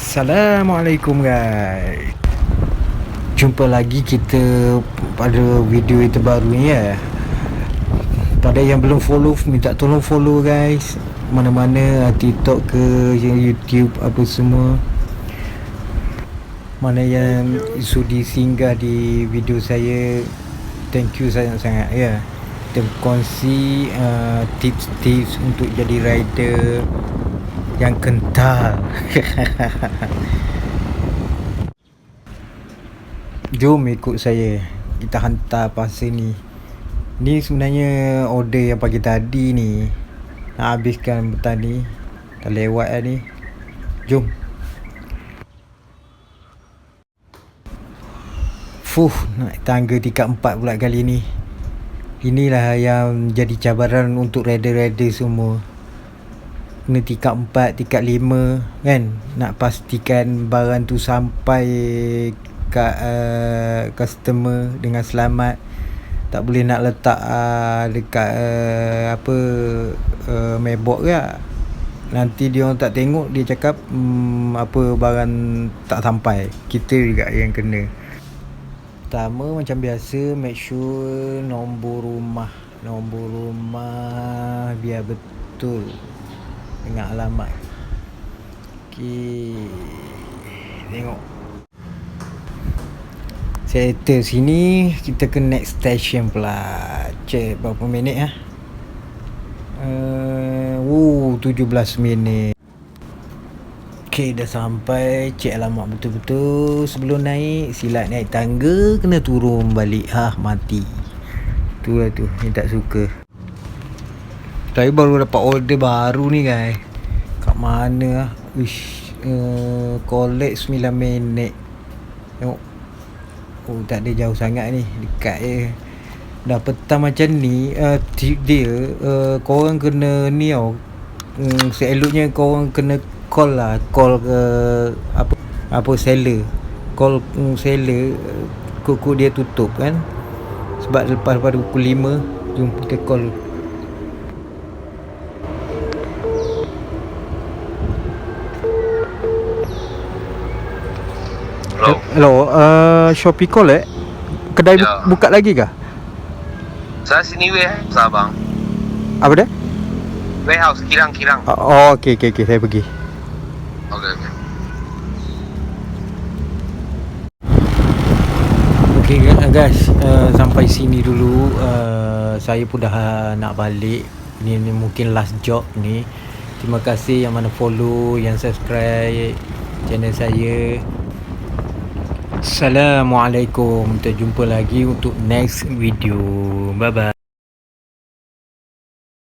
Assalamualaikum guys. Jumpa lagi kita pada video yang terbaru ni ya. Pada yang belum follow minta tolong follow guys. Mana-mana TikTok ke YouTube apa semua. Mana yang sudi singgah di video saya Thank you sangat-sangat ya. Kita kongsi uh, tips-tips untuk jadi rider yang kental. Jom ikut saya. Kita hantar pasal ni. Ni sebenarnya order yang pagi tadi ni. Nak habiskan petang ni. Dah lewat lah ni. Jom. Fuh, nak tangga tingkat empat pula kali ni. Inilah yang jadi cabaran untuk rider-rider semua kena tingkat 4, tingkat 5 kan? Nak pastikan barang tu sampai kat uh, customer dengan selamat. Tak boleh nak letak uh, dekat uh, apa uh, mailbox ke nanti dia orang tak tengok dia cakap um, apa barang tak sampai. Kita juga yang kena. Pertama macam biasa make sure nombor rumah nombor rumah biar betul dengan alamat. Okey. Tengok. Settle sini kita ke next station pula. Check berapa minit ah. Uh, uh 17 minit. Okey dah sampai. Cek alamat betul-betul. Sebelum naik silat naik tangga kena turun balik. Ha mati. Tu lah tu. Ni tak suka saya baru dapat order baru ni guys. Kat mana lah Wish uh, Collect 9 minit. Tengok. Oh tak ada jauh sangat ni. Dekat je. Dah petang macam ni uh, Dia uh, Korang kena ni tau. Um, Seeloknya korang kena call lah. Call ke Apa Apa seller. Call um, seller Kuku dia tutup kan. Sebab lepas pada pukul 5 Jom kita call Hello. Uh, Shopee call eh? Kedai Ya. bu- buka lagi kah? Saya sini warehouse abang. Apa dia? Warehouse kirang-kirang. Uh, oh, okey okey okey, saya pergi. Okey okey. Okey guys, uh, sampai sini dulu uh, saya pun dah nak balik. Ni, ni mungkin last job ni. Terima kasih yang mana follow, yang subscribe channel saya. Assalamualaikum. Kita jumpa lagi untuk next video. Bye bye.